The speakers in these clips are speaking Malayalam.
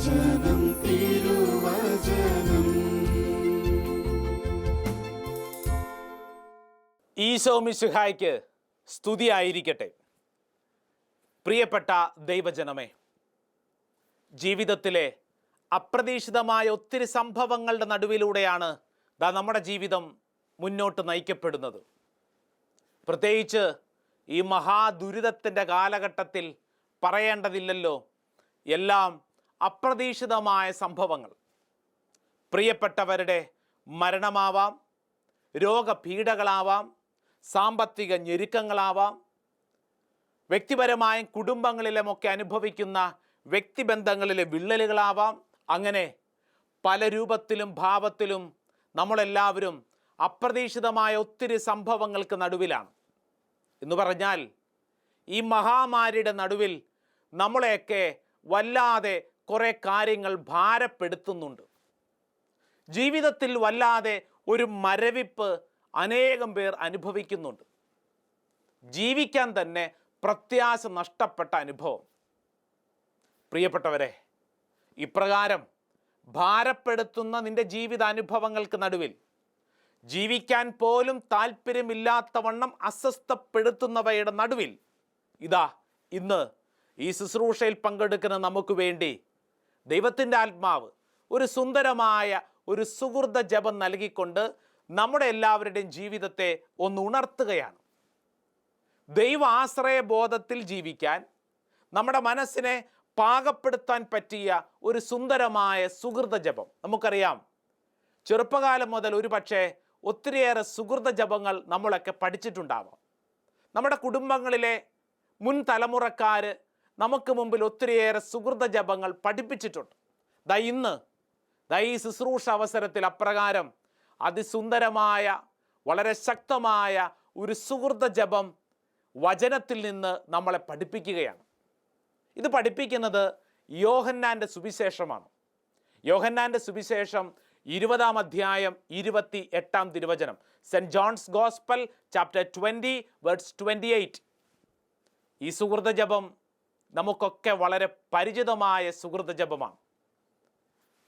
തിരുവചനം. ഈശോ മിശിഹായ്ക്ക് സ്തുതിയായിരിക്കട്ടെ. പ്രിയപ്പെട്ട ദൈവജനമേ ജീവിതത്തിലെ അപ്രതീക്ഷിതമായ ഒത്തിരി സംഭവങ്ങളുടെ നടുവിലൂടെയാണ് ദാ നമ്മുടെ ജീവിതം മുന്നോട്ട് നയിക്കപ്പെടുന്നത്. പ്രത്യേകിച്ച് ഈ മഹാദുരിതത്തിന്റെ കാലഘട്ടത്തിൽ പറയേണ്ടതില്ലല്ലോ. എല്ലാം അപ്രതീക്ഷിതമായ സംഭവങ്ങൾ. പ്രിയപ്പെട്ടവരുടെ മരണമാവാം രോഗപീഠകളാവാം സാമ്പത്തിക ഞെരുക്കങ്ങളാവാം വ്യക്തിപരമായും കുടുംബങ്ങളിലുമൊക്കെ അനുഭവിക്കുന്ന വ്യക്തിബന്ധങ്ങളിലെ വിള്ളലുകളാവാം. അങ്ങനെ പല രൂപത്തിലും ഭാവത്തിലും നമ്മളെല്ലാവരും അപ്രതീക്ഷിതമായ ഒത്തിരി സംഭവങ്ങൾക്ക് നടുവിലാണ്. എന്ന് പറഞ്ഞാൽ ഈ മഹാമാരിയുടെ നടുവിൽ നമ്മളെയൊക്കെ വല്ലാതെ കുറേ കാര്യങ്ങൾ ഭാരപ്പെടുത്തുന്നുണ്ട്. ജീവിതത്തിൽ വല്ലാതെ ഒരു മരവിപ്പ് അനേകം പേർ അനുഭവിക്കുന്നുണ്ട്. ജീവിക്കാൻ തന്നെ പ്രത്യാശ നഷ്ടപ്പെട്ട അനുഭവം. പ്രിയപ്പെട്ടവരെ ഇപ്രകാരം ഭാരപ്പെടുത്തുന്ന നിന്റെ ജീവിതാനുഭവങ്ങൾക്ക് നടുവിൽ ജീവിക്കാൻ പോലും താല്പര്യമില്ലാത്തവണ്ണം അസ്വസ്ഥപ്പെടുത്തുന്നവയുടെ നടുവിൽ ഇതാ ഇന്ന് ഈ ശുശ്രൂഷയിൽ പങ്കെടുക്കുന്ന നമുക്ക് വേണ്ടി ദൈവത്തിന്റെ ആത്മാവ് ഒരു സുന്ദരമായ ഒരു സുഹൃത ജപം നൽകിക്കൊണ്ട് നമ്മുടെ എല്ലാവരുടെയും ജീവിതത്തെ ഒന്ന് ഉണർത്തുകയാണ്. ദൈവ ആശ്രയ ബോധത്തിൽ ജീവിക്കാൻ നമ്മുടെ മനസ്സിനെ പാകപ്പെടുത്താൻ പറ്റിയ ഒരു സുന്ദരമായ സുഹൃത ജപം. നമുക്കറിയാം ചെറുപ്പകാലം മുതൽ ഒരു പക്ഷേ ഒത്തിരിയേറെ സുഹൃത ജപങ്ങൾ നമ്മളൊക്കെ പഠിച്ചിട്ടുണ്ടാവാം. നമ്മുടെ കുടുംബങ്ങളിലെ മുൻ തലമുറക്കാർ നമുക്ക് മുമ്പിൽ ഒത്തിരിയേറെ സുഹൃത ജപങ്ങൾ പഠിപ്പിച്ചിട്ടുണ്ട്. ദാ ഇന്ന് ദാ ഈ ശുശ്രൂഷ അവസരത്തിൽ അപ്രകാരം അതിസുന്ദരമായ വളരെ ശക്തമായ ഒരു സുഹൃത ജപം വചനത്തിൽ നിന്ന് നമ്മളെ പഠിപ്പിക്കുകയാണ്. ഇത് പഠിപ്പിക്കുന്നത് യോഹന്നാന്റെ സുവിശേഷമാണ്. യോഹന്നാന്റെ സുവിശേഷം ഇരുപതാം അധ്യായം ഇരുപത്തി എട്ടാം തിരുവചനം. Saint John's gospel chapter twenty words twenty eight. ഈ സുഹൃത ജപം നമുക്കൊക്കെ വളരെ പരിചിതമായ സുഹൃത ജപമാണ്.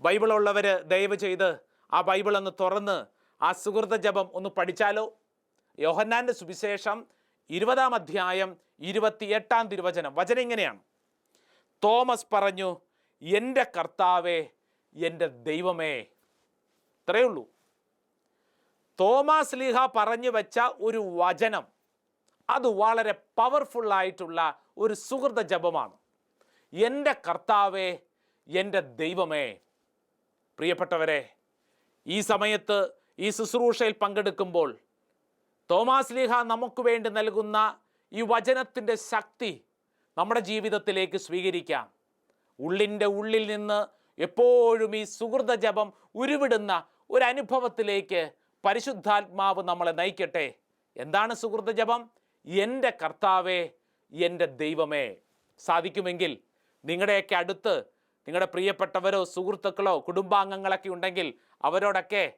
ബൈബിൾ ഉള്ളവർ ദയവ് ചെയ്ത് ആ ബൈബിൾ ഒന്ന് തുറന്ന് ആ സുഹൃത ജപം ഒന്ന് പഠിച്ചാലോ? യോഹന്നാന്റെ സുവിശേഷം ഇരുപതാം അധ്യായം ഇരുപത്തിയെട്ടാം തിരുവചനം. വചനം ഇങ്ങനെയാണ്. തോമസ് പറഞ്ഞു എന്റെ കർത്താവേ എന്റെ ദൈവമേ. ഇത്രയേ ഉള്ളൂ. തോമാസ് ലീഹ പറഞ്ഞു വെച്ച ഒരു വചനം. അത് വളരെ പവർഫുൾ ആയിട്ടുള്ള ഒരു സുഹൃത ജപമാണ്. എന്റെ കർത്താവേ എന്റെ ദൈവമേ പ്രിയപ്പെട്ടവരെ ഈ സമയത്ത് ഈ ശുശ്രൂഷയിൽ പങ്കെടുക്കുമ്പോൾ തോമാസ് ലീഹ നമുക്ക് വേണ്ടി നൽകുന്ന ഈ വചനത്തിന്റെ ശക്തി നമ്മുടെ ജീവിതത്തിലേക്ക് സ്വീകരിക്കാം. ഉള്ളിന്റെ ഉള്ളിൽ നിന്ന് എപ്പോഴും ഈ സുഹൃത ജപം ഉരുവിടുന്ന ഒരു അനുഭവത്തിലേക്ക് പരിശുദ്ധാത്മാവ് നമ്മളെ നയിക്കട്ടെ. എന്താണ് സുഹൃത ജപം? എന്റെ കർത്താവേ എന്റെ ദൈവമേ. സാധിക്കുമെങ്കിൽ നിങ്ങളുടെയൊക്കെ അടുത്ത് നിങ്ങളുടെ പ്രിയപ്പെട്ടവരോ സുഹൃത്തുക്കളോ കുടുംബാംഗങ്ങളൊക്കെ ഉണ്ടെങ്കിൽ അവരോടൊക്കെ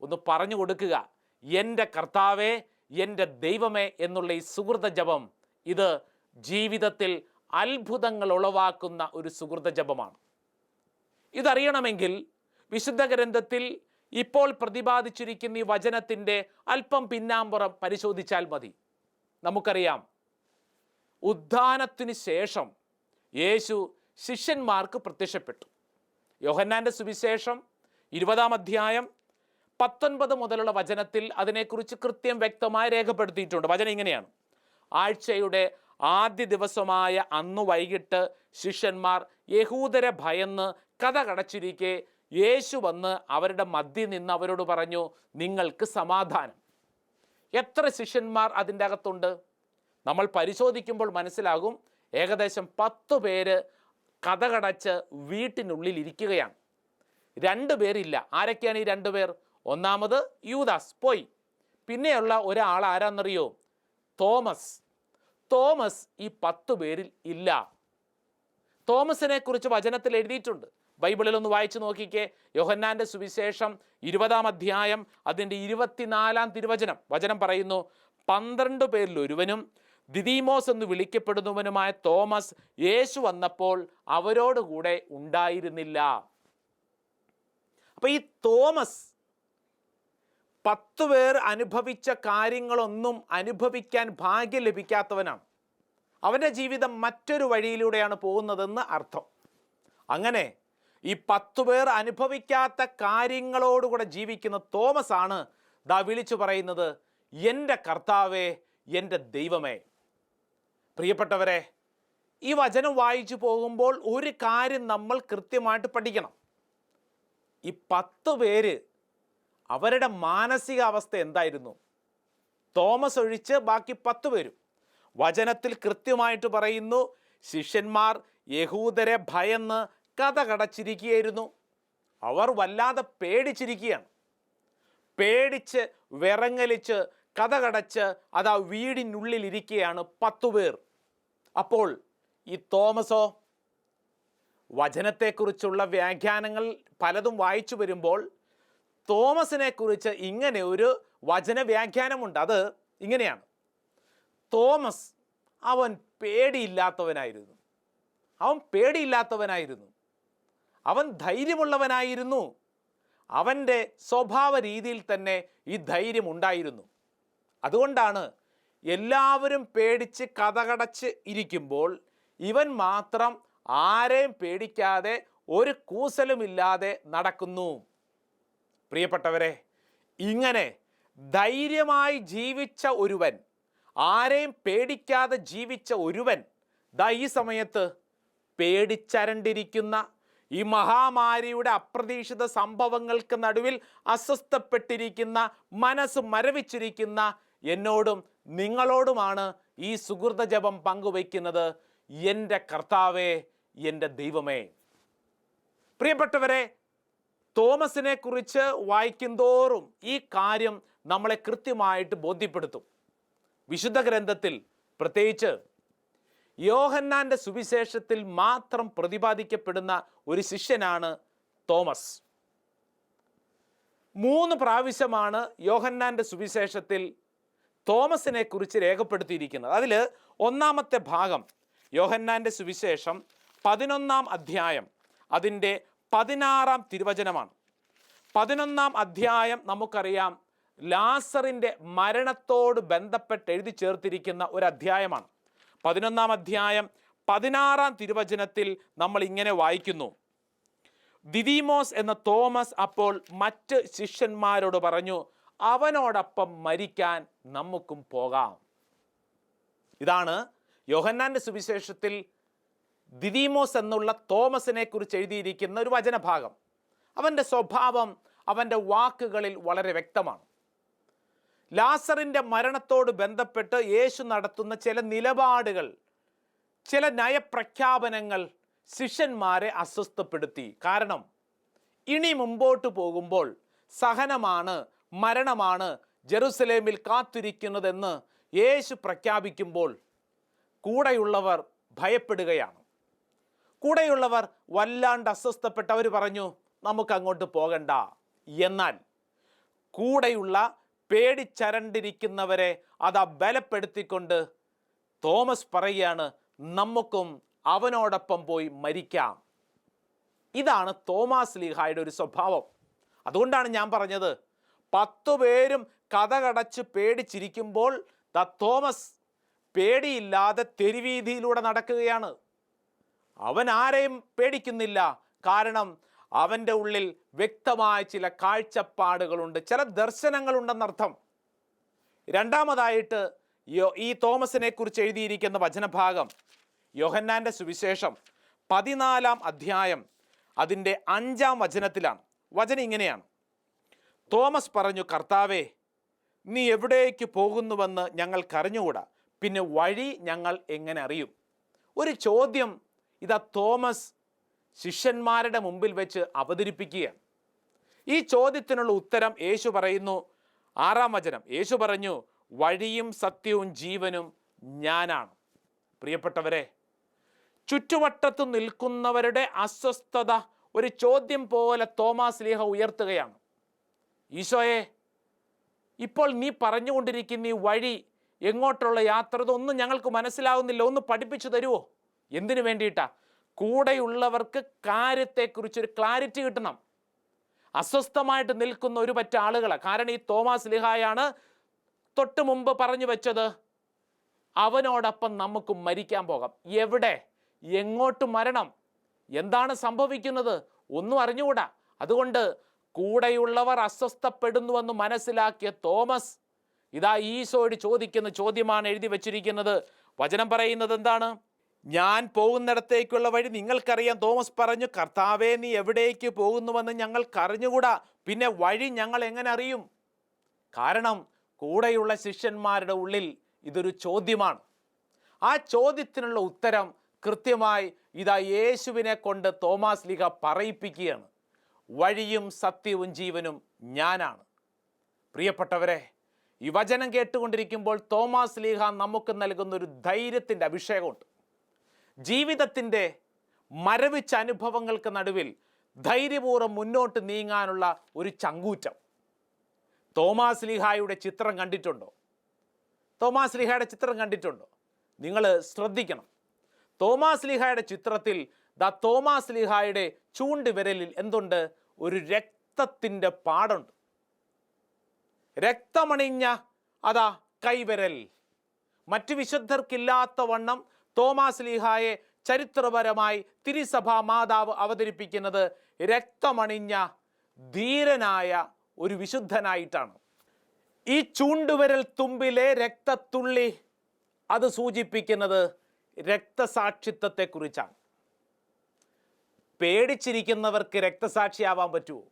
ഒന്ന് പറഞ്ഞു കൊടുക്കുക. എന്റെ കർത്താവേ എന്റെ ദൈവമേ എന്നുള്ള ഈ സുഹൃത ജപം ഇത് ജീവിതത്തിൽ അത്ഭുതങ്ങൾ ഉളവാക്കുന്ന ഒരു സുഹൃത ജപമാണ്. ഇതറിയണമെങ്കിൽ വിശുദ്ധ ഗ്രന്ഥത്തിൽ ഇപ്പോൾ പ്രതിപാദിച്ചിരിക്കുന്ന ഈ വചനത്തിന്റെ അല്പം പിന്നാമ്പുറം പരിശോധിച്ചാൽ മതി. നമുക്കറിയാം. ഉദ്ധാനത്തിന് ശേഷം യേശു ശിഷ്യന്മാർക്ക് പ്രത്യക്ഷപ്പെട്ടു. യോഹന്നാന്റെ സുവിശേഷം ഇരുപതാം അധ്യായം പത്തൊൻപത് മുതലുള്ള വചനത്തിൽ അതിനെക്കുറിച്ച് കൃത്യം വ്യക്തമായി രേഖപ്പെടുത്തിയിട്ടുണ്ട്. വചനം ഇങ്ങനെയാണ്. ആഴ്ചയുടെ ആദ്യ ദിവസമായ അന്ന് വൈകിട്ട് ശിഷ്യന്മാർ യഹൂദരെ ഭയന്ന് കഥ കടച്ചിരിക്കെ യേശു വന്ന് അവരുടെ മധ്യ നിന്ന് അവരോട് പറഞ്ഞു നിങ്ങൾക്ക് സമാധാനം. എത്ര ശിഷ്യന്മാർ അതിന്റെ അകത്തുണ്ട്? നമ്മൾ പരിശോധിക്കുമ്പോൾ മനസ്സിലാകും ഏകദേശം പത്ത് പേര് കഥകടച്ച് വീട്ടിനുള്ളിൽ ഇരിക്കുകയാണ്. രണ്ട് പേരില്ല. ആരൊക്കെയാണ് ഈ രണ്ട് പേർ? ഒന്നാമത് യൂദാസ്. പോയി. പിന്നെയുള്ള ഒരാൾ ആരാന്നറിയോ? തോമസ്. തോമസ് ഈ പത്ത് പേരിൽ ഇല്ല. തോമസിനെ കുറിച്ച് വചനത്തിൽ എഴുതിയിട്ടുണ്ട്. ബൈബിളിൽ ഒന്ന് വായിച്ചു നോക്കിക്കേ. യോഹന്നാന്റെ സുവിശേഷം ഇരുപതാം അധ്യായം അതിന്റെ ഇരുപത്തിനാലാം തിരുവചനം. വചനം പറയുന്നു പന്ത്രണ്ട് പേരിൽ ഒരുവനും ദിദീമോസ് എന്ന് വിളിക്കപ്പെടുന്നവനുമായ തോമസ് യേശു വന്നപ്പോൾ അവരോടുകൂടെ ഉണ്ടായിരുന്നില്ല. അപ്പൊ ഈ തോമസ് പത്ത് പേർ അനുഭവിച്ച കാര്യങ്ങളൊന്നും അനുഭവിക്കാൻ ഭാഗ്യം ലഭിക്കാത്തവനാണ്. അവന്റെ ജീവിതം മറ്റൊരു വഴിയിലൂടെയാണ് പോകുന്നതെന്ന് അർത്ഥം. അങ്ങനെ ഈ പത്തു പേർ അനുഭവിക്കാത്ത കാര്യങ്ങളോടുകൂടെ ജീവിക്കുന്ന തോമസ് ആണ് ദാ വിളിച്ചു പറയുന്നത് എന്റെ കർത്താവേ എന്റെ ദൈവമേ. പ്രിയപ്പെട്ടവരെ ഈ വചനം വായിച്ചു പോകുമ്പോൾ ഒരു കാര്യം നമ്മൾ കൃത്യമായിട്ട് പഠിക്കണം. ഈ പത്ത് പേര് അവരുടെ മാനസിക അവസ്ഥ എന്തായിരുന്നു? തോമസ് ഒഴിച്ച് ബാക്കി പത്ത് പേരും. വചനത്തിൽ കൃത്യമായിട്ട് പറയുന്നു ശിഷ്യന്മാർ യഹൂദരെ ഭയന്ന് കഥ കടച്ചിരിക്കുകയായിരുന്നു. അവർ വല്ലാതെ പേടിച്ചിരിക്കുകയാണ്. പേടിച്ച് വിറങ്ങലിച്ച് കഥ കടച്ച് അത് ആ വീടിനുള്ളിൽ ഇരിക്കുകയാണ് പത്തു പേർ. അപ്പോൾ ഈ തോമസോ വചനത്തെക്കുറിച്ചുള്ള വ്യാഖ്യാനങ്ങൾ പലതും വായിച്ചു വരുമ്പോൾ തോമസിനെ കുറിച്ച് ഇങ്ങനെ ഒരു വചന വ്യാഖ്യാനമുണ്ട് അത് ഇങ്ങനെയാണ്. തോമസ് അവൻ പേടിയില്ലാത്തവനായിരുന്നു. അവൻ പേടിയില്ലാത്തവനായിരുന്നു. അവൻ ധൈര്യമുള്ളവനായിരുന്നു. അവന്റെ സ്വഭാവ രീതിയിൽ തന്നെ ഈ ധൈര്യം ഉണ്ടായിരുന്നു അതുകൊണ്ടാണ് എല്ലാവരും പേടിച്ച് കഥകടച്ച് ഇരിക്കുമ്പോൾ ഇവൻ മാത്രം ആരെയും പേടിക്കാതെ ഒരു കൂസലുമില്ലാതെ നടക്കുന്നു. പ്രിയപ്പെട്ടവരെ ഇങ്ങനെ ധൈര്യമായി ജീവിച്ച ഒരുവൻ ആരെയും പേടിക്കാതെ ജീവിച്ച ഒരുവൻ ദാ ഈ സമയത്ത് പേടിച്ചരണ്ടിരിക്കുന്ന ഈ മഹാമാരിയുടെ അപ്രതീക്ഷിത സംഭവങ്ങൾക്ക് നടുവിൽ അസ്വസ്ഥപ്പെട്ടിരിക്കുന്ന മനസ്സ് മരവിച്ചിരിക്കുന്ന എന്നോടും നിങ്ങളോടുമാണ് ഈ സുഹൃത ജപം പങ്കുവയ്ക്കുന്നത്. എന്റെ കർത്താവേ എന്റെ ദൈവമേ. പ്രിയപ്പെട്ടവരെ തോമസിനെ കുറിച്ച് വായിക്കുന്തോറും ഈ കാര്യം നമ്മളെ കൃത്യമായിട്ട് ബോധ്യപ്പെടുത്തും. വിശുദ്ധ ഗ്രന്ഥത്തിൽ പ്രത്യേകിച്ച് യോഹന്നാന്റെ സുവിശേഷത്തിൽ മാത്രം പ്രതിപാദിക്കപ്പെടുന്ന ഒരു ശിഷ്യനാണ് തോമസ്. മൂന്ന് പ്രാവശ്യമാണ് യോഹന്നാന്റെ സുവിശേഷത്തിൽ തോമസിനെ കുറിച്ച് രേഖപ്പെടുത്തിയിരിക്കുന്നത്. അതിൽ ഒന്നാമത്തെ ഭാഗം യോഹന്നാന്റെ സുവിശേഷം പതിനൊന്നാം അധ്യായം അതിന്റെ പതിനാറാം തിരുവചനമാണ്. പതിനൊന്നാം അധ്യായം നമുക്കറിയാം ലാസറിന്റെ മരണത്തോട് ബന്ധപ്പെട്ട് എഴുതി ചേർത്തിരിക്കുന്ന ഒരു അധ്യായമാണ്. പതിനൊന്നാം അധ്യായം പതിനാറാം തിരുവചനത്തിൽ നമ്മൾ ഇങ്ങനെ വായിക്കുന്നു. ദിദിമോസ് എന്ന തോമസ് അപ്പോൾ മറ്റ് ശിഷ്യന്മാരോട് പറഞ്ഞു അവനോടൊപ്പം മരിക്കാൻ നമുക്കും പോകാം. ഇതാണ് യോഹന്നാന്റെ സുവിശേഷത്തിൽ ദിദിമോസ് എന്നുള്ള തോമസിനെ കുറിച്ച് എഴുതിയിരിക്കുന്ന ഒരു വചനഭാഗം. അവന്റെ സ്വഭാവം അവന്റെ വാക്കുകളിൽ വളരെ വ്യക്തമാണ്. ലാസറിന്റെ മരണത്തോട് ബന്ധപ്പെട്ട് യേശു നടത്തുന്ന ചില നിലപാടുകൾ ചില നയപ്രഖ്യാപനങ്ങൾ ശിഷ്യന്മാരെ അസ്വസ്ഥപ്പെടുത്തി. കാരണം ഇനി മുമ്പോട്ട് പോകുമ്പോൾ സഹനമാണ് മരണമാണ് ജെറുസലേമിൽ കാത്തിരിക്കുന്നതെന്ന് യേശു പ്രഖ്യാപിക്കുമ്പോൾ കൂടെയുള്ളവർ ഭയപ്പെടുകയാണ്. കൂടെയുള്ളവർ വല്ലാണ്ട് അസ്വസ്ഥപ്പെട്ടവർ പറഞ്ഞു നമുക്ക് അങ്ങോട്ട് പോകണ്ട. എന്നാൽ കൂടെയുള്ള പേടിച്ചരണ്ടിരിക്കുന്നവരെ അത് ബലപ്പെടുത്തിക്കൊണ്ട് തോമസ് പറയുകയാണ് നമുക്കും അവനോടൊപ്പം പോയി മരിക്കാം. ഇതാണ് തോമാസ് ലീഹായുടെ ഒരു സ്വഭാവം. അതുകൊണ്ടാണ് ഞാൻ പറഞ്ഞത് പത്തു പേരും കഥകടച്ച് പേടിച്ചിരിക്കുമ്പോൾ ദ തോമസ് പേടിയില്ലാതെ തെരുവീതിയിലൂടെ നടക്കുകയാണ്. അവൻ ആരെയും പേടിക്കുന്നില്ല. കാരണം അവന്റെ ഉള്ളിൽ വ്യക്തമായ ചില കാഴ്ചപ്പാടുകളുണ്ട് ചില ദർശനങ്ങളുണ്ടെന്നർത്ഥം രണ്ടാമതായിട്ട് ഈ തോമസിനെ കുറിച്ച് എഴുതിയിരിക്കുന്ന വചനഭാഗം യോഹന്നാന്റെ സുവിശേഷം പതിനാലാം അധ്യായം അതിന്റെ അഞ്ചാം വചനത്തിലാണ്. വചനം ഇങ്ങനെയാണ്. തോമസ് പറഞ്ഞു കർത്താവേ നീ എവിടേക്ക് പോകുന്നുവെന്ന് ഞങ്ങൾ ഞങ്ങൾക്കറിഞ്ഞുകൂടാ. പിന്നെ വഴി ഞങ്ങൾ എങ്ങനെ അറിയും? ഒരു ചോദ്യം ഇതാ തോമസ് ശിഷ്യന്മാരുടെ മുമ്പിൽ വെച്ച് അവതരിപ്പിക്കുകയാണ്. ഈ ചോദ്യത്തിനുള്ള ഉത്തരം യേശു പറയുന്നു ആറാം വചനം. യേശു പറഞ്ഞു വഴിയും സത്യവും ജീവനും ഞാനാണ്. പ്രിയപ്പെട്ടവരെ ചുറ്റുവട്ടത്ത് നിൽക്കുന്നവരുടെ അസ്വസ്ഥത ഒരു ചോദ്യം പോലെ തോമാസ് ലീഹ ഉയർത്തുകയാണ്. ഈശോയെ ഇപ്പോൾ നീ പറഞ്ഞുകൊണ്ടിരിക്കുന്ന ഈ വഴി എങ്ങോട്ടുള്ള യാത്ര ഇതൊന്നും ഞങ്ങൾക്ക് മനസ്സിലാവുന്നില്ല. ഒന്ന് പഠിപ്പിച്ചു തരുമോ എന്തിനു വേണ്ടിയിട്ടാ? കൂടെയുള്ളവർക്ക് കാര്യത്തെക്കുറിച്ചൊരു ക്ലാരിറ്റി കിട്ടണം. അസ്വസ്ഥമായിട്ട് നിൽക്കുന്ന ഒരു പറ്റ ആളുകളെ. കാരണം ഈ തോമസ് ലിഹായാണ് തൊട്ട് മുമ്പ് പറഞ്ഞു വെച്ചത് അവനോടൊപ്പം നമുക്ക് മരിക്കാൻ പോകാം. എവിടെ? എങ്ങോട്ട് മരണം? എന്താണ് സംഭവിക്കുന്നത്? ഒന്നും അറിഞ്ഞുകൂടാ. അതുകൊണ്ട് കൂടെയുള്ളവർ അസ്വസ്ഥപ്പെടുന്നുവെന്ന് മനസ്സിലാക്കിയ തോമസ് ഇതാ ഈശോയോട് ചോദിക്കുന്ന ചോദ്യമാണ് എഴുതി വച്ചിരിക്കുന്നത്. വചനം പറയുന്നത് എന്താണ്? ഞാൻ പോകുന്നിടത്തേക്കുള്ള വഴി നിങ്ങൾക്കറിയാം. തോമസ് പറഞ്ഞു കർത്താവേ നീ എവിടേക്ക് പോകുന്നുവെന്ന് ഞങ്ങൾക്ക് അറിഞ്ഞുകൂടാ. പിന്നെ വഴി ഞങ്ങൾ എങ്ങനെ അറിയും? കാരണം കൂടെയുള്ള ശിഷ്യന്മാരുടെ ഉള്ളിൽ ഇതൊരു ചോദ്യമാണ്. ആ ചോദ്യത്തിനുള്ള ഉത്തരം കൃത്യമായി ഇതാ യേശുവിനെ കൊണ്ട് തോമാസ് ലിഹ പറയിപ്പിക്കുകയാണ്. വഴിയും സത്യവും ജീവനും ഞാനാണ്. പ്രിയപ്പെട്ടവരെ ഈ വചനം കേട്ടുകൊണ്ടിരിക്കുമ്പോൾ തോമാസ് ലീഹ നമുക്ക് നൽകുന്ന ഒരു ധൈര്യത്തിന്റെ അഭിഷേകമുണ്ട്. ജീവിതത്തിന്റെ മരവിച്ച അനുഭവങ്ങൾക്ക് നടുവിൽ ധൈര്യപൂർവം മുന്നോട്ട് നീങ്ങാനുള്ള ഒരു ചങ്കൂറ്റം. തോമാസ് ലിഹായുടെ ചിത്രം കണ്ടിട്ടുണ്ടോ? തോമാസ് ലിഹായുടെ ചിത്രം കണ്ടിട്ടുണ്ടോ? നിങ്ങൾ ശ്രദ്ധിക്കണം. തോമാസ് ലിഹായുടെ ചിത്രത്തിൽ ദ തോമാസ് ചൂണ്ട് വിരലിൽ എന്തുണ്ട്? ഒരു രക്തത്തിന്റെ പാടുണ്ട്. രക്തമണിഞ്ഞ അതാ കൈവിരൽ. മറ്റു വിശുദ്ധർക്കില്ലാത്ത വണ്ണം തോമാസ് ലീഹായെ ചരിത്രപരമായി തിരുസഭാ മാതാവ് അവതരിപ്പിക്കുന്നത് രക്തമണിഞ്ഞ ധീരനായ ഒരു വിശുദ്ധനായിട്ടാണ്. ഈ ചൂണ്ടുവിരൽ തുമ്പിലെ രക്തത്തുള്ളി അത് സൂചിപ്പിക്കുന്നത് രക്തസാക്ഷിത്വത്തെക്കുറിച്ചാണ്. പേടിച്ചിരിക്കുന്നവർക്ക് രക്തസാക്ഷിയാവാൻ പറ്റുമോ?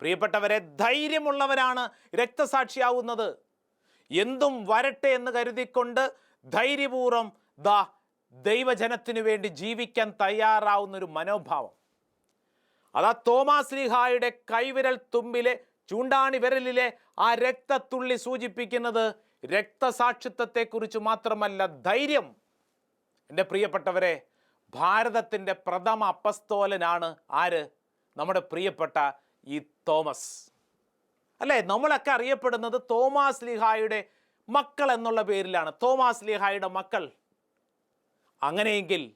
പ്രിയപ്പെട്ടവരെ ധൈര്യമുള്ളവരാണ് രക്തസാക്ഷിയാവുന്നത്. എന്തും വരട്ടെ എന്ന് കരുതിക്കൊണ്ട് ധൈര്യപൂർവം ദാ ദൈവജനത്തിനു വേണ്ടി ജീവിക്കാൻ തയ്യാറാവുന്ന ഒരു മനോഭാവം. അതാ തോമാസ് ലീഹായുടെ കൈവിരൽ തുമ്പിലെ ചൂണ്ടാണി വിരലിലെ ആ രക്തത്തുള്ളി സൂചിപ്പിക്കുന്നത് രക്തസാക്ഷിത്വത്തെക്കുറിച്ച് മാത്രമല്ല ധൈര്യം. എന്റെ പ്രിയപ്പെട്ടവരെ ഭാരതത്തിന്റെ പ്രഥമ അപ്പസ്തോലനാണ് ആര്? നമ്മുടെ പ്രിയപ്പെട്ട ഈ തോമസ്. അല്ലേ നമ്മളൊക്കെ അറിയപ്പെടുന്നത് തോമാസ് ലിഹായുടെ മക്കൾ എന്നുള്ള പേരിലാണ്. തോമാസ് ലിഹായുടെ മക്കൾ. അങ്ങനെയെങ്കിൽ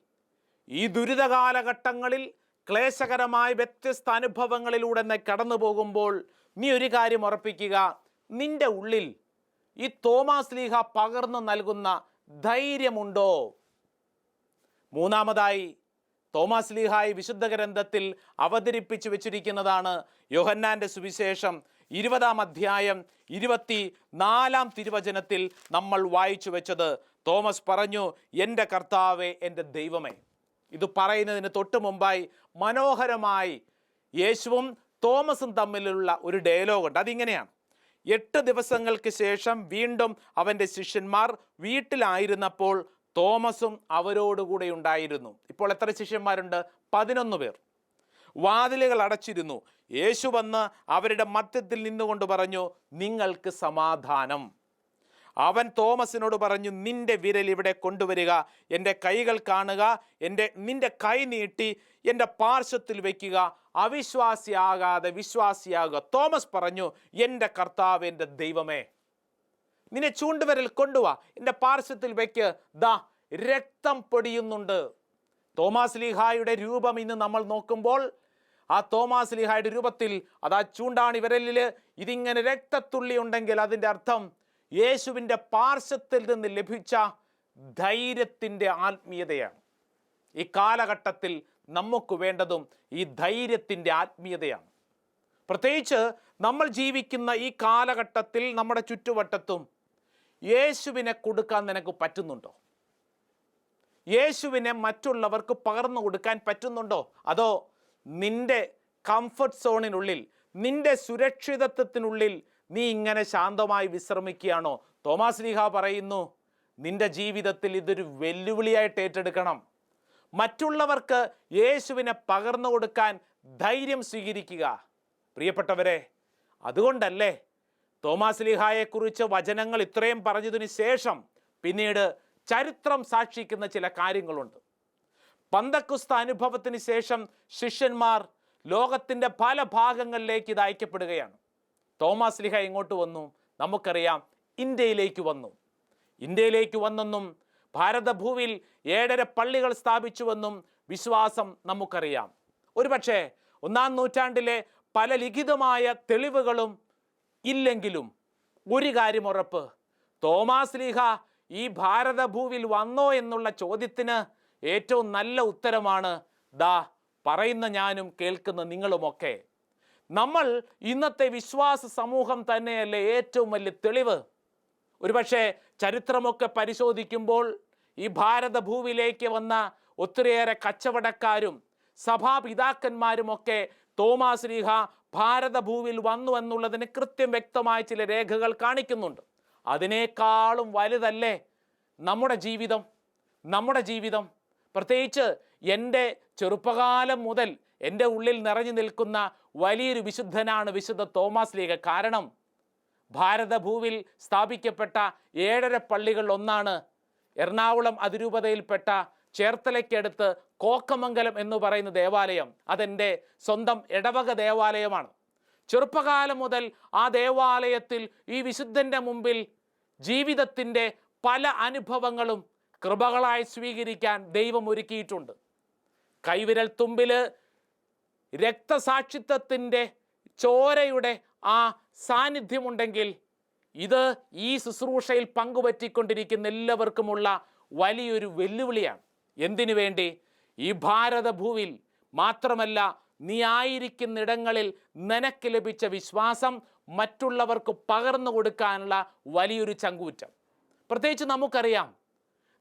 ഈ ദുരിത കാലഘട്ടങ്ങളിൽ ക്ലേശകരമായ വ്യത്യസ്ത അനുഭവങ്ങളിലൂടെ കടന്നു പോകുമ്പോൾ നീ ഒരു കാര്യം ഉറപ്പിക്കുക. നിന്റെ ഉള്ളിൽ ഈ തോമാസ് ലീഹ പകർന്നു നൽകുന്ന ധൈര്യമുണ്ടോ? മൂന്നാമതായി തോമാസ് ലീഹായി വിശുദ്ധ ഗ്രന്ഥത്തിൽ അവതരിപ്പിച്ചു വെച്ചിരിക്കുന്നതാണ് യോഹന്നാന്റെ സുവിശേഷം ഇരുപതാം അധ്യായം ഇരുപത്തി നാലാം തിരുവചനത്തിൽ നമ്മൾ വായിച്ചു വെച്ചത്. തോമസ് പറഞ്ഞു എന്റെ കർത്താവെ എന്റെ ദൈവമേ. ഇത് പറയുന്നതിന് തൊട്ട് മുമ്പായി മനോഹരമായി യേശുവും തോമസും തമ്മിലുള്ള ഒരു ഡയലോഗുണ്ട് അതിങ്ങനെയാണ്. എട്ട് ദിവസങ്ങൾക്ക് ശേഷം വീണ്ടും അവന്റെ ശിഷ്യന്മാർ വീട്ടിലായിരുന്നപ്പോൾ തോമസും അവരോടുകൂടെ ഉണ്ടായിരുന്നു. ഇപ്പോൾ എത്ര ശിഷ്യന്മാരുണ്ട്? പതിനൊന്ന് പേർ. വാതിലുകൾ അടച്ചിരുന്നു. യേശു വന്ന് അവരുടെ മധ്യത്തിൽ നിന്നുകൊണ്ട് പറഞ്ഞു നിങ്ങൾക്ക് സമാധാനം. അവൻ തോമസിനോട് പറഞ്ഞു നിന്റെ വിരൽ ഇവിടെ കൊണ്ടുവരിക എന്റെ കൈകൾ കാണുക എന്റെ നിന്റെ കൈ നീട്ടി എന്റെ പാർശ്വത്തിൽ വയ്ക്കുക അവിശ്വാസിയാകാതെ വിശ്വാസിയാകുക. തോമസ് പറഞ്ഞു എന്റെ കർത്താവ് എന്റെ ദൈവമേ നിന്നെ ചൂണ്ടുവരൽ കൊണ്ടുവാ എന്റെ പാർശ്വത്തിൽ വയ്ക്ക്. ദാ രക്തം പൊടിയുന്നുണ്ട്. തോമാസ് ലീഹായുടെ രൂപം ഇന്ന് നമ്മൾ നോക്കുമ്പോൾ ആ തോമാസ് ലീഹായുടെ രൂപത്തിൽ അതാ ചൂണ്ടാണി വിരലിൽ ഇതിങ്ങനെ രക്തത്തുള്ളി ഉണ്ടെങ്കിൽ അതിന്റെ അർത്ഥം യേശുവിന്റെ പാർശ്വത്തിൽ നിന്ന് ലഭിച്ച ധൈര്യത്തിന്റെ ആത്മീയതയാണ്. ഈ കാലഘട്ടത്തിൽ നമുക്ക് വേണ്ടതും ഈ ധൈര്യത്തിന്റെ ആത്മീയതയാണ്. പ്രത്യേകിച്ച് നമ്മൾ ജീവിക്കുന്ന ഈ കാലഘട്ടത്തിൽ നമ്മുടെ ചുറ്റുവട്ടത്തും യേശുവിനെ കൊടുക്കാൻ നിനക്ക് പറ്റുന്നുണ്ടോ? യേശുവിനെ മറ്റുള്ളവർക്ക് പകർന്നു കൊടുക്കാൻ പറ്റുന്നുണ്ടോ? അതോ നിന്റെ കംഫർട്ട് സോണിനുള്ളിൽ നിന്റെ സുരക്ഷിതത്വത്തിനുള്ളിൽ നീ ഇങ്ങനെ ശാന്തമായി വിശ്രമിക്കുകയാണോ? തോമാസ് ലീഹ പറയുന്നു നിന്റെ ജീവിതത്തിൽ ഇതൊരു വെല്ലുവിളിയായിട്ട് ഏറ്റെടുക്കണം. മറ്റുള്ളവർക്ക് യേശുവിനെ പകർന്നു കൊടുക്കാൻ ധൈര്യം സ്വീകരിക്കുക. പ്രിയപ്പെട്ടവരെ അതുകൊണ്ടല്ലേ തോമാസ് ലിഹായെക്കുറിച്ച് വചനങ്ങൾ ഇത്രയും പറഞ്ഞതിന് ശേഷം പിന്നീട് ചരിത്രം സാക്ഷിക്കുന്ന ചില കാര്യങ്ങളുണ്ട്. പന്തക്കുസ്ത അനുഭവത്തിന് ശേഷം ശിഷ്യന്മാർ ലോകത്തിന്റെ പല ഭാഗങ്ങളിലേക്ക് ഇത് അയക്കപ്പെടുകയാണ്. തോമസ് ലിഹ എങ്ങോട്ട് വന്നു? നമുക്കറിയാം ഇന്ത്യയിലേക്ക് വന്നു. ഇന്ത്യയിലേക്ക് വന്നെന്നും ഭാരതഭൂവിൽ ഏഴര പള്ളികൾ സ്ഥാപിച്ചുവെന്നും വിശ്വാസം നമുക്കറിയാം. ഒരുപക്ഷെ ഒന്നാം നൂറ്റാണ്ടിലെ പല ലിഖിതമായ തെളിവുകളും ഇല്ലെങ്കിലും ഒരു കാര്യം ഉറപ്പ്. തോമാസ് ലീഹ ഈ ഭാരതഭൂവിൽ വന്നോ എന്നുള്ള ചോദ്യത്തിന് ഏറ്റവും നല്ല ഉത്തരമാണ് ദാ പറയുന്ന ഞാനും കേൾക്കുന്ന നിങ്ങളുമൊക്കെ. നമ്മൾ ഇന്നത്തെ വിശ്വാസ സമൂഹം തന്നെയല്ലേ ഏറ്റവും വലിയ തെളിവ്. ഒരുപക്ഷെ ചരിത്രമൊക്കെ പരിശോധിക്കുമ്പോൾ ഈ ഭാരതഭൂവിലേക്ക് വന്ന ഒത്തിരിയേറെ കച്ചവടക്കാരും സഭാപിതാക്കന്മാരുമൊക്കെ തോമാസ് ലീഹ ഭാരതഭൂവിൽ വന്നു എന്നുള്ളതിന് കൃത്യം വ്യക്തമായ ചില രേഖകൾ കാണിക്കുന്നുണ്ട്. അതിനേക്കാളും വലുതല്ലേ നമ്മുടെ ജീവിതം? നമ്മുടെ ജീവിതം. പ്രത്യേകിച്ച് എന്റെ ചെറുപ്പകാലം മുതൽ എന്റെ ഉള്ളിൽ നിറഞ്ഞു നിൽക്കുന്ന വലിയൊരു വിശുദ്ധനാണ് വിശുദ്ധ തോമസ് ലീഗ. കാരണം ഭാരതഭൂവിൽ സ്ഥാപിക്കപ്പെട്ട ഏഴര പള്ളികളിൽ ഒന്നാണ് എറണാകുളം അതിരൂപതയിൽപ്പെട്ട ചേർത്തലയ്ക്കടുത്ത് കോക്കമംഗലം എന്ന് പറയുന്ന ദേവാലയം. അതെന്റെ സ്വന്തം ഇടവക ദേവാലയമാണ്. ചെറുപ്പകാലം മുതൽ ആ ദേവാലയത്തിൽ ഈ വിശുദ്ധന്റെ മുമ്പിൽ ജീവിതത്തിന്റെ പല അനുഭവങ്ങളും കൃപകളായി സ്വീകരിക്കാൻ ദൈവം ഒരുക്കിയിട്ടുണ്ട്. കൈവിരൽ തുമ്പിൽ രക്തസാക്ഷിത്വത്തിന്റെ ചോരയുടെ ആ സാന്നിധ്യമുണ്ടെങ്കിൽ ഇത് ഈ ശുശ്രൂഷയിൽ പങ്കുപറ്റിക്കൊണ്ടിരിക്കുന്ന എല്ലാവർക്കുമുള്ള വലിയൊരു വെല്ലുവിളിയാണ്. എന്തിനു വേണ്ടി? ഈ ഭാരതഭൂവിൽ മാത്രമല്ല നീ ആയിരിക്കുന്നിടങ്ങളിൽ നിനക്ക് ലഭിച്ച വിശ്വാസം മറ്റുള്ളവർക്ക് പകർന്നു കൊടുക്കാനുള്ള വലിയൊരു ചങ്കൂറ്റം. പ്രത്യേകിച്ച് നമുക്കറിയാം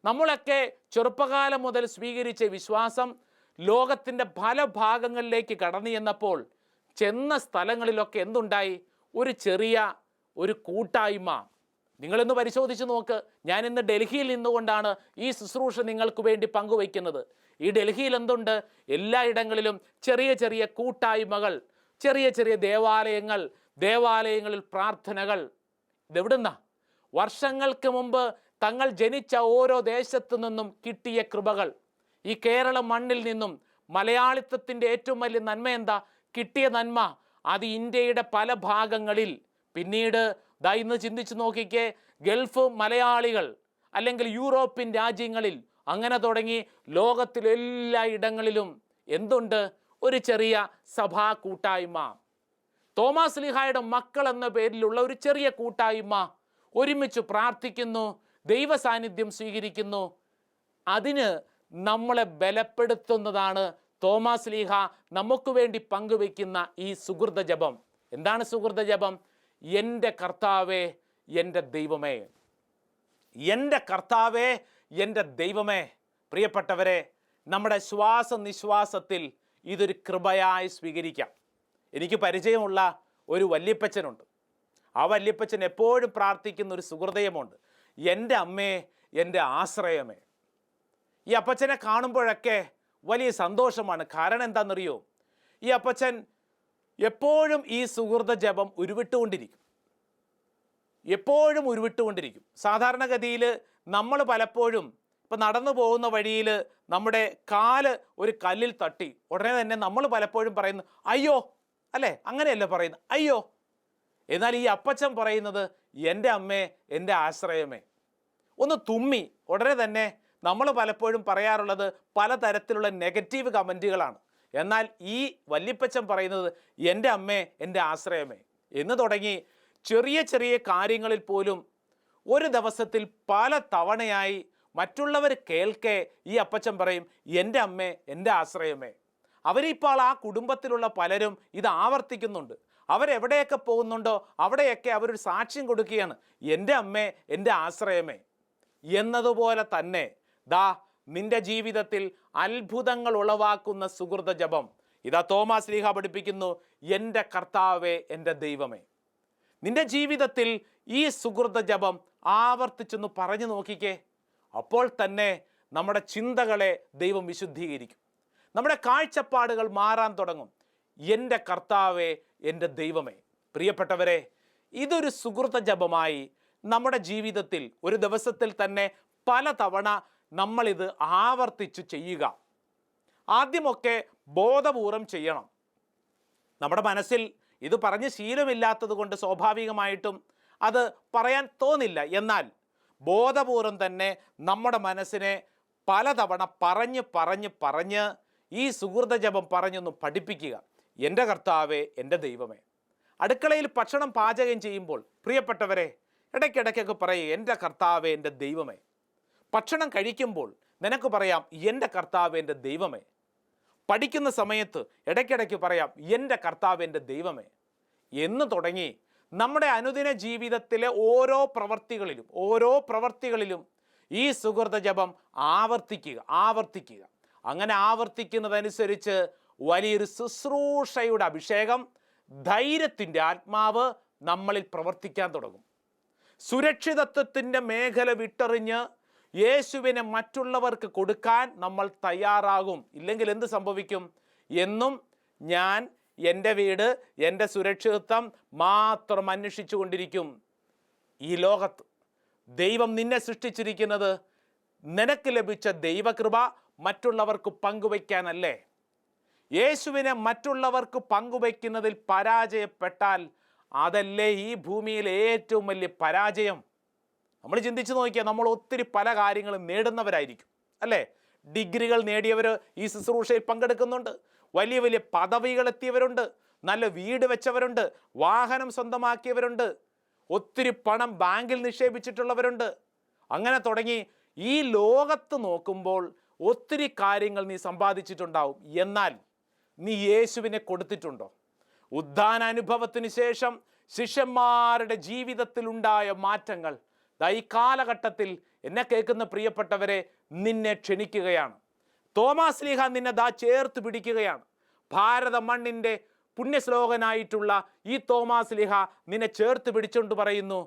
നമ്മളൊക്കെ ചെറുപ്പകാലം മുതൽ സ്വീകരിച്ച വിശ്വാസം ലോകത്തിന്റെ പല ഭാഗങ്ങളിലേക്ക് കടന്നു ചെന്നപ്പോൾ ചെന്ന സ്ഥലങ്ങളിലൊക്കെ എന്തുണ്ടായി? ഒരു ചെറിയ ഒരു കൂട്ടായ്മ. നിങ്ങളിന്ന് പരിശോധിച്ച് നോക്ക്. ഞാൻ ഇന്ന് ഡൽഹിയിൽ നിന്നുകൊണ്ടാണ് ഈ ശുശ്രൂഷ നിങ്ങൾക്ക് വേണ്ടി പങ്കുവയ്ക്കുന്നത്. ഈ ഡൽഹിയിൽ എന്തുണ്ട്? എല്ലായിടങ്ങളിലും ചെറിയ ചെറിയ കൂട്ടായ്മകൾ ചെറിയ ചെറിയ ദേവാലയങ്ങൾ ദേവാലയങ്ങളിൽ പ്രാർത്ഥനകൾ. ഇതെവിടുന്ന? വർഷങ്ങൾക്ക് മുമ്പ് തങ്ങൾ ജനിച്ച ഓരോ ദേശത്തു നിന്നും കിട്ടിയ കൃപകൾ. ഈ കേരള മണ്ണിൽ നിന്നും മലയാളിത്വത്തിന്റെ ഏറ്റവും വലിയ നന്മ എന്താ? കിട്ടിയ നന്മ അത് ഇന്ത്യയുടെ പല ഭാഗങ്ങളിൽ. പിന്നീട് ദാ ഇന്ന് ചിന്തിച്ചു നോക്കിക്കേ ഗൾഫ് മലയാളികൾ അല്ലെങ്കിൽ യൂറോപ്യൻ രാജ്യങ്ങളിൽ അങ്ങനെ തുടങ്ങി ലോകത്തിലെല്ലാ ഇടങ്ങളിലും എന്തുണ്ട്? ഒരു ചെറിയ സഭാ കൂട്ടായ്മ. തോമസ് ലിഹായുടെ മക്കൾ എന്ന പേരിലുള്ള ഒരു ചെറിയ കൂട്ടായ്മ ഒരുമിച്ച് പ്രാർത്ഥിക്കുന്നു ദൈവ സാന്നിധ്യം സ്വീകരിക്കുന്നു. അതിന് നമ്മളെ ബലപ്പെടുത്തുന്നതാണ് തോമാസ് ലീഹ നമുക്ക് വേണ്ടി പങ്കുവെക്കുന്ന ഈ സുഹൃത ജപം. എന്താണ് സുഹൃത ജപം? എന്റെ കർത്താവേ എന്റെ ദൈവമേ. എന്റെ കർത്താവേ എന്റെ ദൈവമേ. പ്രിയപ്പെട്ടവരെ നമ്മുടെ ശ്വാസ നിശ്വാസത്തിൽ ഇതൊരു കൃപയായി സ്വീകരിക്കാം. എനിക്ക് പരിചയമുള്ള ഒരു വല്യപ്പച്ചനുണ്ട്. ആ വല്യപ്പച്ചൻ എപ്പോഴും പ്രാർത്ഥിക്കുന്ന ഒരു സുഹൃദയമുണ്ട്. എന്റെ അമ്മേ എന്റെ ആശ്രയമേ. ഈ അപ്പച്ചനെ കാണുമ്പോഴൊക്കെ വലിയ സന്തോഷമാണ്. കാരണം എന്താണെന്നറിയോ? ഈ അപ്പച്ചൻ എപ്പോഴും ഈ സുഹൃത ജപം ഉരുവിട്ടുകൊണ്ടിരിക്കും. എപ്പോഴും ഉരുവിട്ടുകൊണ്ടിരിക്കും. സാധാരണഗതിയിൽ നമ്മൾ പലപ്പോഴും ഇപ്പം നടന്നു പോകുന്ന വഴിയിൽ നമ്മുടെ കാൽ ഒരു കല്ലിൽ തട്ടി. ഉടനെ തന്നെ നമ്മൾ പലപ്പോഴും പറയുന്നു അയ്യോ അല്ലേ? അങ്ങനെയല്ല പറയുന്നത്? അയ്യോ. എന്നാൽ ഈ അപ്പച്ചൻ പറയുന്നത് എന്റെ അമ്മേ എന്റെ ആശ്രയമേ. ഒന്ന് തുമ്മി. ഉടനെ തന്നെ നമ്മൾ പലപ്പോഴും പറയാറുള്ളത് പലതരത്തിലുള്ള നെഗറ്റീവ് കമന്റുകളാണ്. എന്നാൽ ഈ വല്യപ്പച്ചൻ പറയുന്നത് എന്റെ അമ്മേ എന്റെ ആശ്രയമേ എന്ന് തുടങ്ങി ചെറിയ ചെറിയ കാര്യങ്ങളിൽ പോലും ഒരു ദിവസത്തിൽ പല തവണയായി മറ്റുള്ളവർ കേൾക്കെ ഈ അപ്പച്ചൻ പറയും എന്റെ അമ്മേ എന്റെ ആശ്രയമേ. അവരിപ്പോൾ ആ കുടുംബത്തിലുള്ള പലരും ഇത് ആവർത്തിക്കുന്നുണ്ട്. അവരെവിടെയൊക്കെ പോകുന്നുണ്ടോ അവിടെയൊക്കെ അവരൊരു സാക്ഷ്യം കൊടുക്കുകയാണ് എന്റെ അമ്മേ എന്റെ ആശ്രയമേ. എന്നതുപോലെ തന്നെ ദാ നിന്റെ ജീവിതത്തിൽ അത്ഭുതങ്ങൾ ഉളവാക്കുന്ന സുഹൃത ജപം. ഇതാ തോമസ് ലീഹ പഠിപ്പിക്കുന്നു എന്റെ കർത്താവേ എന്റെ ദൈവമേ. നിന്റെ ജീവിതത്തിൽ ഈ സുഹൃത ജപം ആവർത്തിച്ചൊന്ന് പറഞ്ഞു നോക്കിക്കേ. അപ്പോൾ തന്നെ നമ്മുടെ ചിന്തകളെ ദൈവം വിശുദ്ധീകരിക്കും. നമ്മുടെ കാഴ്ചപ്പാടുകൾ മാറാൻ തുടങ്ങും. എന്റെ കർത്താവേ എന്റെ ദൈവമേ. പ്രിയപ്പെട്ടവരെ ഇതൊരു സുഹൃത ജപമായി നമ്മുടെ ജീവിതത്തിൽ ഒരു ദിവസത്തിൽ തന്നെ പല തവണ നമ്മളിത് ആവർത്തിച്ച് ചെയ്യുക. ആദ്യമൊക്കെ ബോധപൂർവം ചെയ്യണം. നമ്മുടെ മനസ്സിൽ ഇത് പറഞ്ഞ് ശീലമില്ലാത്തത് കൊണ്ട് സ്വാഭാവികമായിട്ടും അത് പറയാൻ തോന്നില്ല. എന്നാൽ ബോധപൂർവം തന്നെ നമ്മുടെ മനസ്സിനെ പലതവണ പറഞ്ഞ് പറഞ്ഞ് പറഞ്ഞ് ഈ സുഹൃത ജപം പറഞ്ഞൊന്ന് പഠിപ്പിക്കുക. എന്റെ കർത്താവേ എന്റെ ദൈവമേ. അടുക്കളയിൽ ഭക്ഷണം പാചകം ചെയ്യുമ്പോൾ പ്രിയപ്പെട്ടവരെ ഇടയ്ക്കിടയ്ക്കൊക്കെ പറയുക എന്റെ കർത്താവേ എന്റെ ദൈവമേ. ഭക്ഷണം കഴിക്കുമ്പോൾ നിനക്ക് പറയാം എന്റെ കർത്താവ് എന്റെ ദൈവമേ. പഠിക്കുന്ന സമയത്ത് ഇടയ്ക്കിടയ്ക്ക് പറയാം എന്റെ കർത്താവ് എന്റെ ദൈവമേ. എന്ന് തുടങ്ങി നമ്മുടെ അനുദിന ജീവിതത്തിലെ ഓരോ പ്രവർത്തികളിലും ഓരോ പ്രവർത്തികളിലും ഈ സുഹൃത ജപം ആവർത്തിക്കുക ആവർത്തിക്കുക. അങ്ങനെ ആവർത്തിക്കുന്നതനുസരിച്ച് വലിയൊരു ശുശ്രൂഷയുടെ അഭിഷേകം ധൈര്യത്തിന്റെ ആത്മാവ് നമ്മളിൽ പ്രവർത്തിക്കാൻ തുടങ്ങും. സുരക്ഷിതത്വത്തിന്റെ മേഖല വിട്ടെറിഞ്ഞ് യേശുവിനെ മറ്റുള്ളവർക്ക് കൊടുക്കാൻ നമ്മൾ തയ്യാറാകും. ഇല്ലെങ്കിൽ എന്ത് സംഭവിക്കും? എന്നും ഞാൻ എന്റെ വീട് എന്റെ സുരക്ഷിതത്വം മാത്രം അന്വേഷിച്ചു കൊണ്ടിരിക്കും. ഈ ലോകത്ത് ദൈവം നിന്നെ സൃഷ്ടിച്ചിരിക്കുന്നത് നിനക്ക് ലഭിച്ച ദൈവകൃപ മറ്റുള്ളവർക്ക് പങ്കുവയ്ക്കാനല്ലേ? യേശുവിനെ മറ്റുള്ളവർക്ക് പങ്കുവയ്ക്കുന്നതിൽ പരാജയപ്പെട്ടാൽ അതല്ലേ ഈ ഭൂമിയിലെ ഏറ്റവും വലിയ പരാജയം? നമ്മൾ ചിന്തിച്ച് നോക്കിയാൽ നമ്മൾ ഒത്തിരി പല കാര്യങ്ങളും നേടുന്നവരായിരിക്കും. അല്ലേ? ഡിഗ്രികൾ നേടിയവർ ഈ ശുശ്രൂഷയിൽ പങ്കെടുക്കുന്നുണ്ട്. വലിയ വലിയ പദവികൾ എത്തിയവരുണ്ട്. നല്ല വീട് വെച്ചവരുണ്ട്. വാഹനം സ്വന്തമാക്കിയവരുണ്ട്. ഒത്തിരി പണം ബാങ്കിൽ നിക്ഷേപിച്ചിട്ടുള്ളവരുണ്ട്. അങ്ങനെ തുടങ്ങി ഈ ലോകത്ത് നോക്കുമ്പോൾ ഒത്തിരി കാര്യങ്ങൾ നീ സമ്പാദിച്ചിട്ടുണ്ടാവും. എന്നാൽ നീ യേശുവിനെ കൊടുത്തിട്ടുണ്ടോ? ഉദ്ധാന അനുഭവത്തിന് ശേഷം ശിഷ്യന്മാരുടെ ജീവിതത്തിലുണ്ടായ മാറ്റങ്ങൾ ദാ ഈ കാലഘട്ടത്തിൽ എന്നെ കേൾക്കുന്ന പ്രിയപ്പെട്ടവരെ നിന്നെ ക്ഷണിക്കുകയാണ്. തോമാസ് ലീഹ നിന്നെ ദാ ചേർത്ത് പിടിക്കുകയാണ്. ഭാരത മണ്ണിന്റെ പുണ്യശ്ലോകനായിട്ടുള്ള ഈ തോമാസ് ലീഹ നിന്നെ ചേർത്ത് പിടിച്ചുകൊണ്ട് പറയുന്നു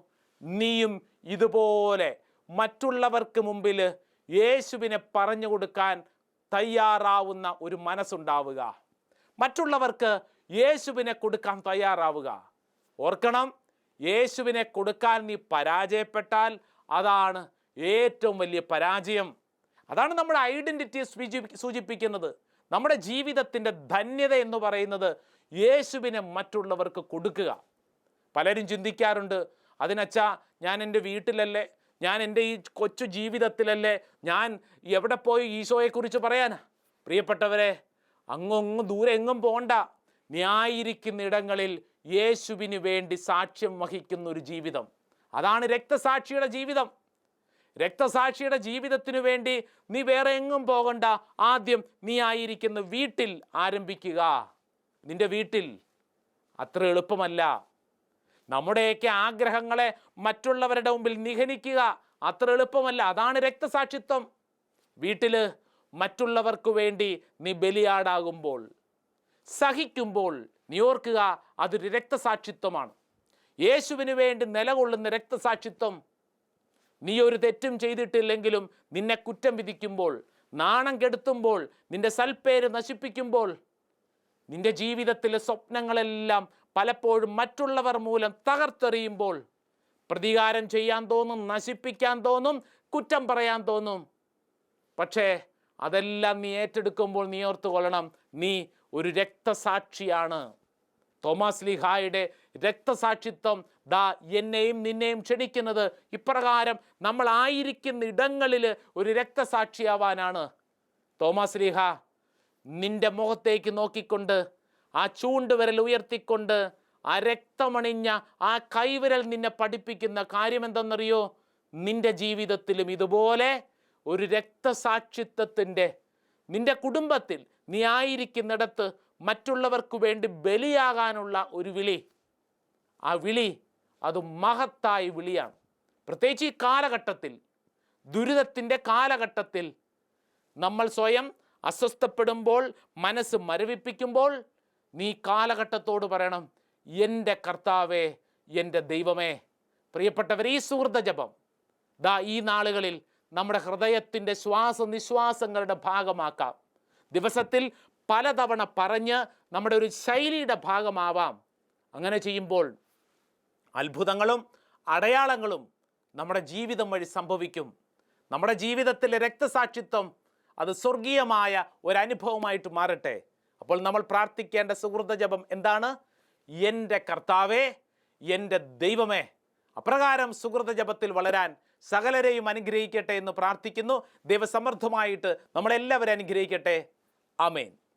നീയും ഇതുപോലെ മറ്റുള്ളവർക്ക് മുമ്പിൽ യേശുവിനെ പറഞ്ഞു കൊടുക്കാൻ തയ്യാറാവുന്ന ഒരു മനസ്സുണ്ടാവുക. മറ്റുള്ളവർക്ക് യേശുവിനെ കൊടുക്കാൻ തയ്യാറാവുക. ഓർക്കണം യേശുവിനെ കൊടുക്കാൻ നീ പരാജയപ്പെട്ടാൽ അതാണ് ഏറ്റവും വലിയ പരാജയം. അതാണ് നമ്മുടെ ഐഡന്റിറ്റി സൂചി- സൂചിപ്പിക്കുന്നത്. നമ്മുടെ ജീവിതത്തിന്റെ ധന്യത എന്ന് പറയുന്നത് യേശുവിനെ മറ്റുള്ളവർക്ക് കൊടുക്കുക. പലരും ചിന്തിക്കാറുണ്ട് അതിനച്ചാ ഞാൻ എന്റെ വീട്ടിലല്ലേ ഞാൻ എന്റെ ഈ കൊച്ചു ജീവിതത്തിലല്ലേ ഞാൻ എവിടെ പോയി ഈശോയെക്കുറിച്ച് പറയാനാ? പ്രിയപ്പെട്ടവരെ അങ്ങൊങ്ങും ദൂരെ എങ്ങും പോണ്ട. ന്യായിരിക്കുന്ന ഇടങ്ങളിൽ യേശുവിന് വേണ്ടി സാക്ഷ്യം വഹിക്കുന്ന ഒരു ജീവിതം. അതാണ് രക്തസാക്ഷിയുടെ ജീവിതം. രക്തസാക്ഷിയുടെ ജീവിതത്തിനു വേണ്ടി നീ വേറെ എങ്ങും പോകണ്ട. ആദ്യം നീ ആയിരിക്കുന്ന വീട്ടിൽ ആരംഭിക്കുക. നിന്റെ വീട്ടിൽ അത്ര എളുപ്പമല്ല. നമ്മുടെയൊക്കെ ആഗ്രഹങ്ങളെ മറ്റുള്ളവരുടെ മുമ്പിൽ നിഹനിക്കുക അത്ര എളുപ്പമല്ല. അതാണ് രക്തസാക്ഷിത്വം. വീട്ടിൽ മറ്റുള്ളവർക്ക് വേണ്ടി നീ ബലിയാടാകുമ്പോൾ സഹിക്കുമ്പോൾ നീ അത് അതൊരു രക്തസാക്ഷിത്വമാണ്. യേശുവിന് വേണ്ടി നിലകൊള്ളുന്ന രക്തസാക്ഷിത്വം. നീ ഒരു തെറ്റും ചെയ്തിട്ടില്ലെങ്കിലും നിന്നെ കുറ്റം വിധിക്കുമ്പോൾ നാണം കെടുത്തുമ്പോൾ നിന്റെ സൽപ്പേര് നശിപ്പിക്കുമ്പോൾ നിന്റെ ജീവിതത്തിലെ സ്വപ്നങ്ങളെല്ലാം പലപ്പോഴും മറ്റുള്ളവർ മൂലം തകർത്തെറിയുമ്പോൾ പ്രതികാരം ചെയ്യാൻ തോന്നും നശിപ്പിക്കാൻ തോന്നും കുറ്റം പറയാൻ തോന്നും. പക്ഷേ അതെല്ലാം നീ ഏറ്റെടുക്കുമ്പോൾ നീ ഓർത്തുകൊള്ളണം നീ ഒരു രക്തസാക്ഷിയാണ്. തോമസ് ലിഹായുടെ രക്തസാക്ഷിത്വം ദാ എന്നെയും നിന്നെയും ക്ഷണിക്കുന്നത് ഇപ്രകാരം നമ്മൾ ആയിരിക്കുന്ന ഇടങ്ങളിൽ ഒരു രക്തസാക്ഷിയാവാനാണ്. തോമസ് ലിഹ നിന്റെ മുഖത്തേക്ക് നോക്കിക്കൊണ്ട് ആ ചൂണ്ടുവിരൽ ഉയർത്തിക്കൊണ്ട് ആ രക്തമണിഞ്ഞ ആ കൈവിരൽ നിന്നെ പഠിപ്പിക്കുന്ന കാര്യം എന്തെന്നറിയോ നിന്റെ ജീവിതത്തിലും ഇതുപോലെ ഒരു രക്തസാക്ഷിത്വത്തിന്റെ നിന്റെ കുടുംബത്തിൽ നീ ആയിരിക്കുന്നിടത്ത് മറ്റുള്ളവർക്ക് വേണ്ടി ബലിയാകാനുള്ള ഒരു വിളി. ആ വിളി അത് മഹത്തായ വിളിയാണ്. പ്രത്യേകിച്ച് ഈ കാലഘട്ടത്തിൽ ദുരിതത്തിന്റെ കാലഘട്ടത്തിൽ നമ്മൾ സ്വയം അസ്വസ്ഥപ്പെടുമ്പോൾ മനസ്സ് മരവിപ്പിക്കുമ്പോൾ നീ കാലഘട്ടത്തോട് പറയണം എന്റെ കർത്താവേ എന്റെ ദൈവമേ പ്രിയപ്പെട്ടവർ ഈ സുഹൃത ജപം ദാ ഈ നാളുകളിൽ നമ്മുടെ ഹൃദയത്തിന്റെ ശ്വാസനിശ്വാസങ്ങളുടെ ഭാഗമാക്കാം. ദിവസത്തിൽ പലതവണ പറഞ്ഞ് നമ്മുടെ ഒരു ശൈലിയുടെ ഭാഗമാവാം. അങ്ങനെ ചെയ്യുമ്പോൾ അത്ഭുതങ്ങളും അടയാളങ്ങളും നമ്മുടെ ജീവിതം വഴി സംഭവിക്കും. നമ്മുടെ ജീവിതത്തിലെ രക്തസാക്ഷിത്വം അത് സ്വർഗീയമായ ഒരനുഭവമായിട്ട് മാറട്ടെ. അപ്പോൾ നമ്മൾ പ്രാർത്ഥിക്കേണ്ട സുഹൃത ജപം എന്താണ്? എന്റെ കർത്താവേ എന്റെ ദൈവമേ. അപ്രകാരം സുഹൃത ജപത്തിൽ വളരാൻ സകലരെയും അനുഗ്രഹിക്കട്ടെ എന്ന് പ്രാർത്ഥിക്കുന്നു. ദൈവസമൃദ്ധമായിട്ട് നമ്മളെല്ലാവരും അനുഗ്രഹിക്കട്ടെ. ആമേൻ.